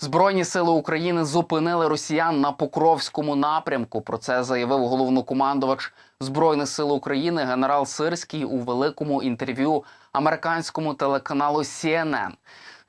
Збройні сили України зупинили росіян на Покровському напрямку. Про це заявив головнокомандувач Збройних сил України генерал Сирський у великому інтерв'ю американському телеканалу CNN.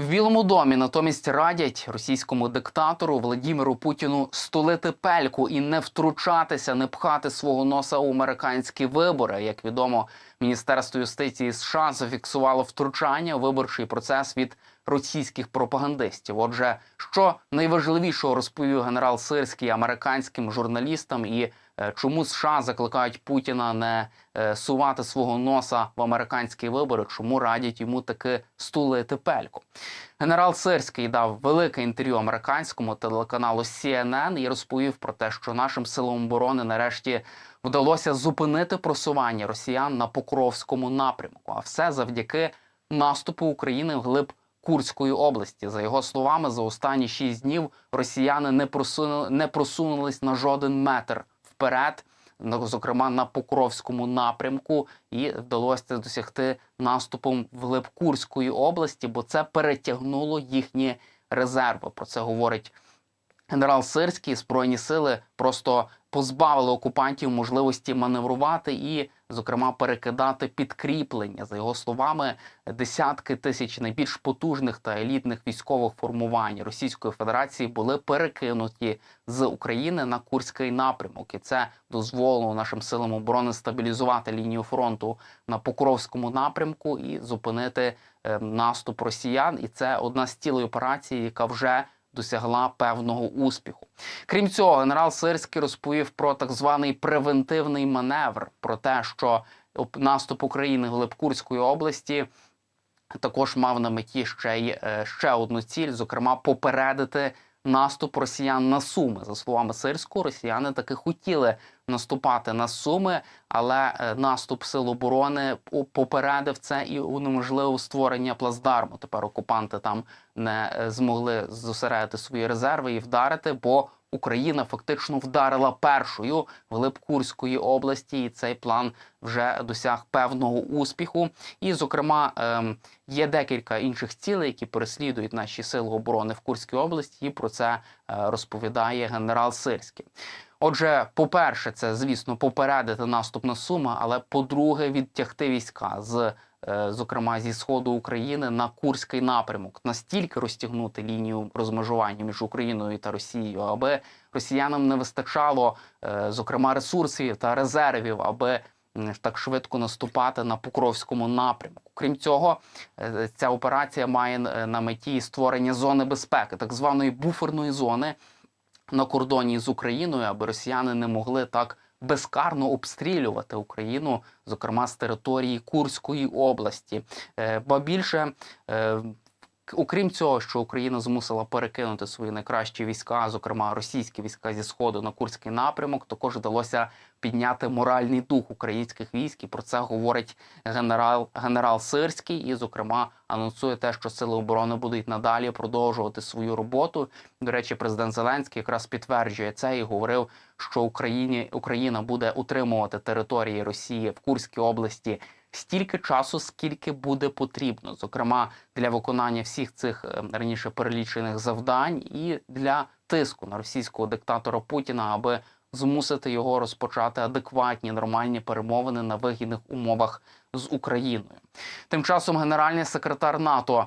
В Білому домі натомість радять російському диктатору Владіміру Путіну стулити пельку і не втручатися, не пхати свого носа у американські вибори. Як відомо, Міністерство юстиції США зафіксувало втручання у виборчий процес від російських пропагандистів. Отже, що найважливішого розповів генерал Сирський американським журналістам і чому США закликають Путіна не е, сувати свого носа в американські вибори, чому радять йому таки стулити пельку. Генерал Сирський дав велике інтерв'ю американському телеканалу CNN і розповів про те, що нашим силам оборони нарешті вдалося зупинити просування росіян на Покровському напрямку. А все завдяки наступу України вглиб Курської області. За його словами, за останні шість днів росіяни не просунули, не просунулись на жоден метр вперед, зокрема на Покровському напрямку, і вдалося досягти наступом в Лепкурської області, бо це перетягнуло їхні резерви. Про це говорить генерал Сирський. Збройні сили просто позбавили окупантів можливості маневрувати і, зокрема, перекидати підкріплення. За його словами, десятки тисяч найбільш потужних та елітних військових формувань Російської Федерації були перекинуті з України на Курський напрямок, і це дозволило нашим силам оборони стабілізувати лінію фронту на Покровському напрямку і зупинити е, наступ росіян. І це одна з цілей операції, яка вже досягла певного успіху. Крім цього, генерал Сирський розповів про так званий превентивний маневр, про те, що наступ України в Курської області також мав на меті ще й е, ще одну ціль, зокрема, попередити наступ росіян на Суми. За словами Сирського, росіяни таки хотіли наступати на Суми, але е, наступ сил оборони попередив це і унеможливив створення плацдарму. Тепер окупанти там не е, змогли зосередити свої резерви і вдарити, бо Україна фактично вдарила першою в Курської області, і цей план вже досяг певного успіху. І, зокрема, ем, є декілька інших цілей, які переслідують наші сили оборони в Курській області. І про це е, розповідає генерал Сирський. Отже, по-перше, це звісно попередити наступ на Суми, але по-друге, відтягти війська з. Е, Зокрема, зі сходу України на Курський напрямок настільки розтягнути лінію розмежування між Україною та Росією, аби росіянам не вистачало, е, зокрема, ресурсів та резервів, аби так швидко наступати на Покровському напрямку. Крім цього, е, ця операція має на меті створення зони безпеки, так званої буферної зони на кордоні з Україною, аби росіяни не могли так безкарно обстрілювати Україну, зокрема з території Курської області. бо Ба більше. Окрім цього, що Україна змусила перекинути свої найкращі війська, зокрема російські війська зі сходу на Курський напрямок, також вдалося підняти моральний дух українських військ. І про це говорить генерал генерал Сирський. І, зокрема, анонсує те, що сили оборони будуть надалі продовжувати свою роботу. До речі, президент Зеленський якраз підтверджує це і говорив, що Україні Україна буде утримувати території Росії в Курській області стільки часу, скільки буде потрібно, зокрема для виконання всіх цих е, раніше перелічених завдань, і для тиску на російського диктатора Путіна, аби змусити його розпочати адекватні нормальні перемовини на вигідних умовах з Україною. Тим часом генеральний секретар НАТО.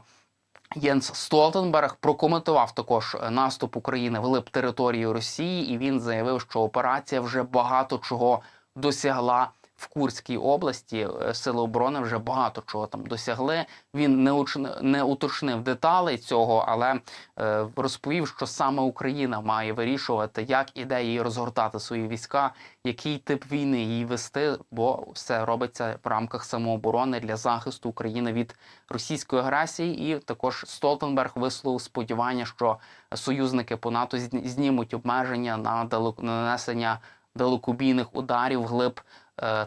Єнс Столтенберг прокоментував також е, наступ України в території Росії, і він заявив, що операція вже багато чого досягла в Курській області. Е, Сили оборони вже багато чого там досягли. Він не не уточнив деталей цього, але е, розповів, що саме Україна має вирішувати, як іде їй розгортати свої війська, який тип війни їй вести, бо все робиться в рамках самооборони для захисту України від російської агресії. І також Столтенберг висловив сподівання, що союзники по НАТО зні- знімуть обмеження на нанесення далекобійних ударів глиб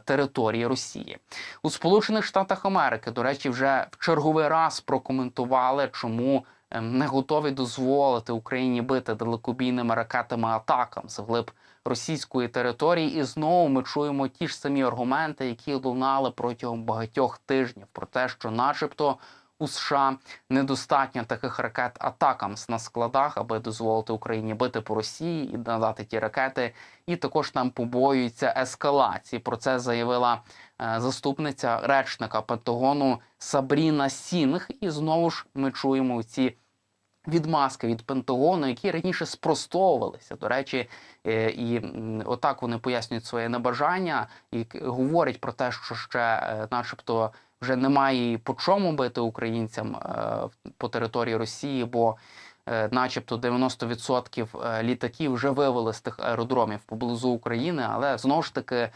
території Росії у Сполучених Штатах Америки. До речі, вже в черговий раз прокоментували, чому ем, не готові дозволити Україні бити далекобійними ракетами атакам з глиб російської території. І знову ми чуємо ті ж самі аргументи, які лунали протягом багатьох тижнів, про те, що, начебто, у США недостатньо таких ракет Атакамс на складах, аби дозволити Україні бити по Росії і надати ті ракети. І також там побоюються ескалації. Про це заявила е, заступниця речника Пентагону Сабріна Сінг. І знову ж ми чуємо ці відмазки від Пентагону, які раніше спростовувалися. До речі, е, і отак вони пояснюють своє небажання і говорять про те, що ще, е, начебто, вже немає по чому бити українцям е, по території Росії, бо е, начебто 90% е, літаків вже вивели з тих аеродромів поблизу України, але знову ж таки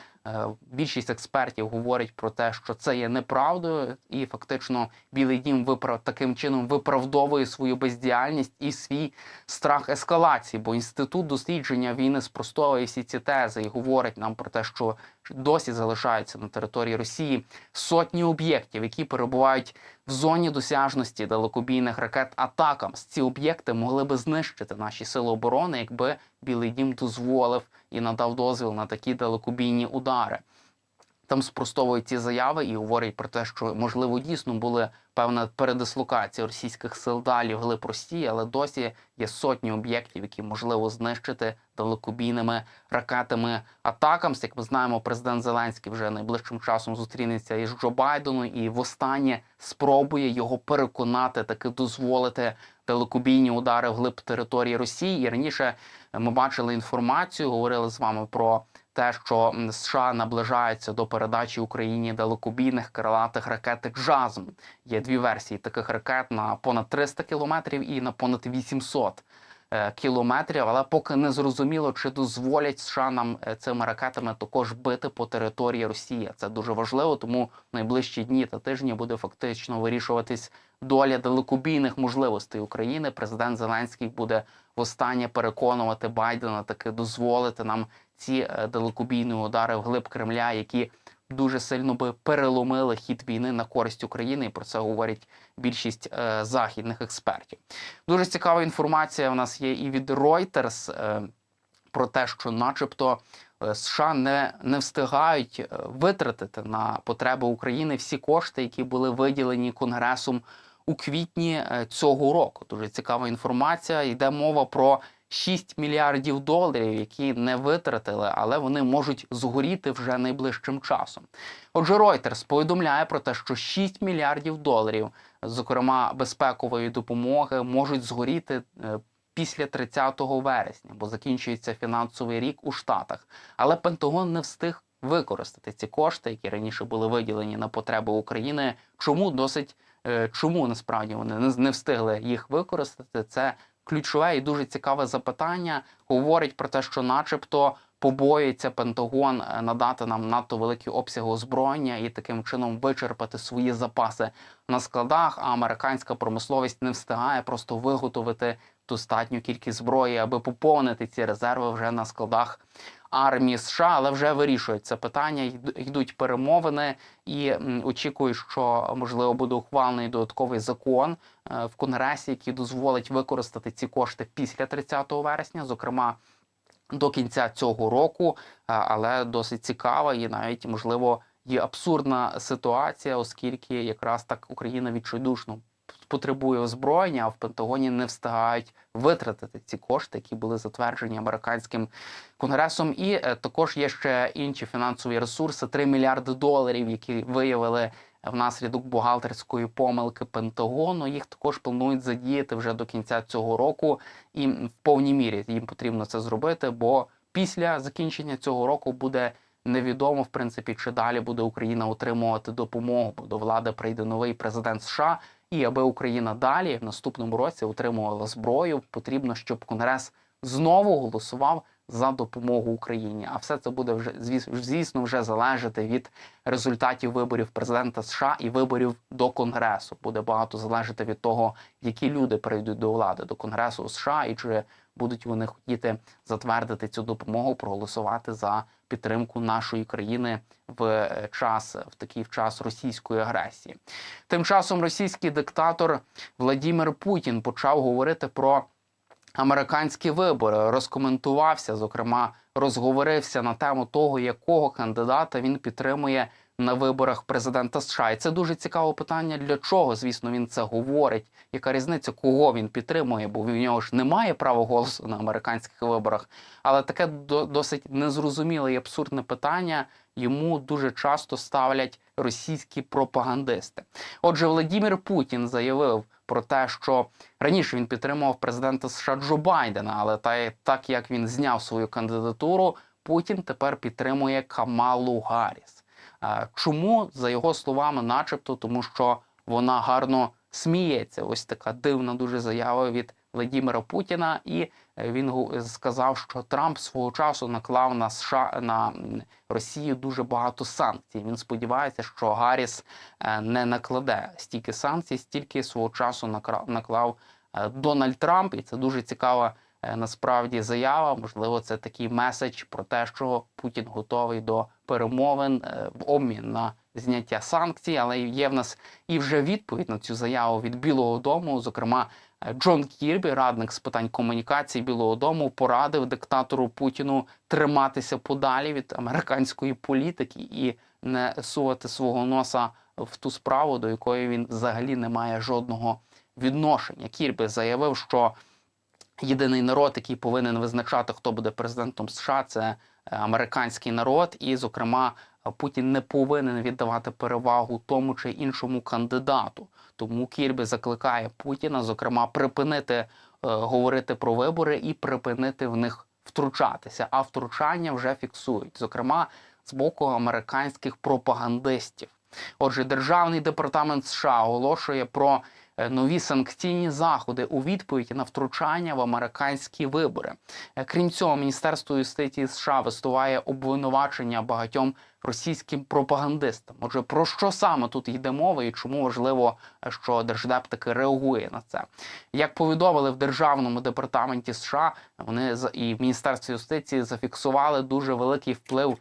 більшість експертів говорять про те, що це є неправдою, і фактично Білий Дім виправ таким чином виправдовує свою бездіяльність і свій страх ескалації. Бо інститут дослідження війни спростовує всі ці тези і говорить нам про те, що досі залишаються на території Росії сотні об'єктів, які перебувають в зоні досяжності далекобійних ракет атакам. Ці об'єкти могли би знищити наші сили оборони, якби Білий Дім дозволив і надав дозвіл на такі далекобійні удари. Там спростовують ці заяви і говорять про те, що можливо дійсно були певна передислокація російських сил далі вглиб Росії, але досі є сотні об'єктів, які можливо знищити далекобійними ракетами атакам. Як ми знаємо, президент Зеленський вже найближчим часом зустрінеться із Джо Байденом і востаннє спробує його переконати таки дозволити далекобійні удари вглиб території Росії. І раніше ми бачили інформацію, говорили з вами про те, що США наближаються до передачі Україні далекобійних крилатих ракет «Джазм». Є дві версії таких ракет на понад 300 кілометрів і на понад 800 е, кілометрів. Але поки не зрозуміло, чи дозволять США нам е, цими ракетами також бити по території Росії. Це дуже важливо, тому найближчі дні та тижні буде фактично вирішуватись доля далекобійних можливостей України. Президент Зеленський буде востаннє переконувати Байдена таки дозволити нам ці е, далекобійні удари вглиб Кремля, які дуже сильно би переломили хід війни на користь України, і про це говорять більшість е, західних експертів. Дуже цікава інформація. У нас є і від Reuters е, про те, що, начебто, е, США не, не встигають е, витратити на потреби України всі кошти, які були виділені Конгресом у квітні цього року. Дуже цікава інформація. Йде мова про 6 мільярдів доларів, які не витратили, але вони можуть згоріти вже найближчим часом. Отже, Reuters повідомляє про те, що 6 мільярдів доларів, зокрема безпекової допомоги, можуть згоріти е, після 30 вересня, бо закінчується фінансовий рік у Штатах. Але Пентагон не встиг використати ці кошти, які раніше були виділені на потреби України. Чому досить е, чому насправді вони не, не встигли їх використати? Це ключове і дуже цікаве запитання. Говорить про те, що, начебто, побоїться Пентагон е, надати нам надто великі обсяги озброєння і таким чином вичерпати свої запаси на складах. А американська промисловість не встигає просто виготовити достатню кількість зброї, аби поповнити ці резерви вже на складах армії США, але вже вирішують це питання. йд- Йдуть перемовини і очікую, що можливо буде ухвалений додатковий закон е, в конгресі, який дозволить використати ці кошти після 30 вересня, зокрема. До кінця цього року, е, але досить цікава і навіть можливо є абсурдна ситуація, оскільки якраз так Україна відчайдушно потребує озброєння, а в Пентагоні не встигають витратити ці кошти, які були затверджені американським конгресом. І е, також є ще інші фінансові ресурси: 3 мільярди доларів, які виявили внаслідок бухгалтерської помилки Пентагону. Їх також планують задіяти вже до кінця цього року, і в повній мірі їм потрібно це зробити, бо після закінчення цього року буде. Невідомо в принципі, чи далі буде Україна отримувати допомогу, бо до влади прийде новий президент США. І аби Україна далі в наступному році отримувала зброю, потрібно, щоб Конгрес знову голосував за допомогу Україні. А все це буде вже звіс- звісно вже залежати від результатів виборів президента США і виборів до Конгресу. Буде багато залежати від того, які люди прийдуть до влади до Конгресу США, і чи будуть вони хотіти затвердити цю допомогу, проголосувати за підтримку нашої країни в е, час в такий в час російської агресії. Тим часом російський диктатор Владимир Путін почав говорити про американські вибори, розкоментувався, зокрема, розговорився на тему того, якого кандидата він підтримує на виборах президента США. І це дуже цікаве питання. Для чого, звісно, він це говорить? Яка різниця, кого він підтримує? Бо в нього ж немає права голосу на американських виборах. Але таке до- досить незрозуміле і абсурдне питання йому дуже часто ставлять російські пропагандисти. Отже, Владимир Путін заявив про те, що раніше він підтримував президента США Джо Байдена, але та так як він зняв свою кандидатуру, Путін тепер підтримує Камалу Гарріс. Чому за його словами, начебто, тому що вона гарно сміється. Ось така дивна дуже заява від Владимира Путіна, і е, він сказав, що Трамп свого часу наклав на США на Росію дуже багато санкцій. Він сподівається, що Гарріс е, не накладе стільки санкцій, стільки свого часу наклав е, Дональд Трамп, і це дуже цікава насправді заява. Можливо, це такий меседж про те, що Путін готовий до перемовин е, в обмін на зняття санкцій. Але є в нас і вже відповідь на цю заяву від Білого Дому. Зокрема, е, Джон Кірбі, радник з питань комунікації Білого Дому, порадив диктатору Путіну триматися подалі від американської політики і не сувати свого носа в ту справу, до якої він взагалі не має жодного відношення. Кірбі заявив, що єдиний народ, який повинен визначати, хто буде президентом США, це е, американський народ, і, зокрема, Путін не повинен віддавати перевагу тому чи іншому кандидату. Тому Кірбі закликає Путіна, зокрема, припинити е, говорити про вибори і припинити в них втручатися. А втручання вже фіксують, зокрема з боку американських пропагандистів. Отже, державний департамент США оголошує про нові санкційні заходи у відповідь на втручання в американські вибори. Е, Крім цього, Міністерство юстиції США висуває обвинувачення багатьом російським пропагандистам. Отже, про що саме тут йде мова і чому важливо, е, що держдеп таки реагує на це? Як повідомили в державному департаменті США, вони і в Міністерстві юстиції зафіксували дуже великий вплив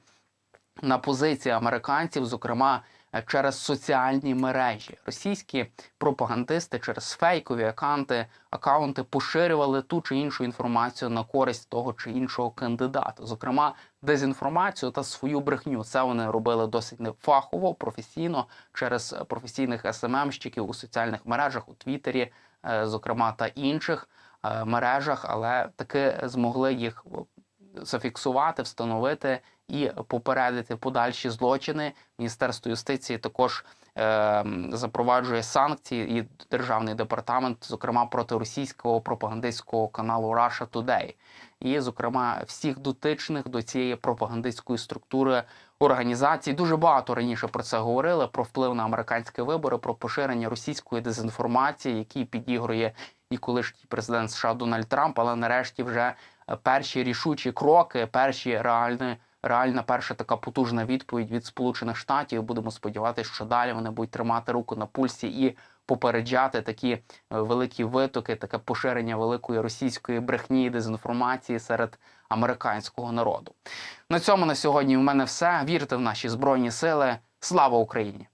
на позиції американців, зокрема е, через соціальні мережі. Російські пропагандисти через фейкові акаунти, акаунти поширювали ту чи іншу інформацію на користь того чи іншого кандидата, зокрема дезінформацію та свою брехню. Це вони робили досить нефахово, професійно через е, професійних СММщиків у соціальних мережах, у Твіттері, е, зокрема та інших е, мережах, але таки змогли їх зафіксувати, встановити і попередити подальші злочини. Міністерство юстиції також е, запроваджує санкції і державний департамент, зокрема проти російського пропагандистського каналу Russia Today. І, зокрема, всіх дотичних до цієї пропагандистської структури організацій. Дуже багато раніше про це говорили: про вплив на американські вибори, про поширення російської дезінформації, який підігрує і колишній президент США Дональд Трамп, але нарешті вже е, перші рішучі кроки, перші реальні. Реальна перша така потужна відповідь від Сполучених Штатів. Будемо сподіватися, що далі вони будуть тримати руку на пульсі і попереджати такі е, великі витоки, таке поширення великої російської брехні і дезінформації серед американського народу. На цьому на сьогодні в мене все. Вірте в наші збройні сили. Слава Україні!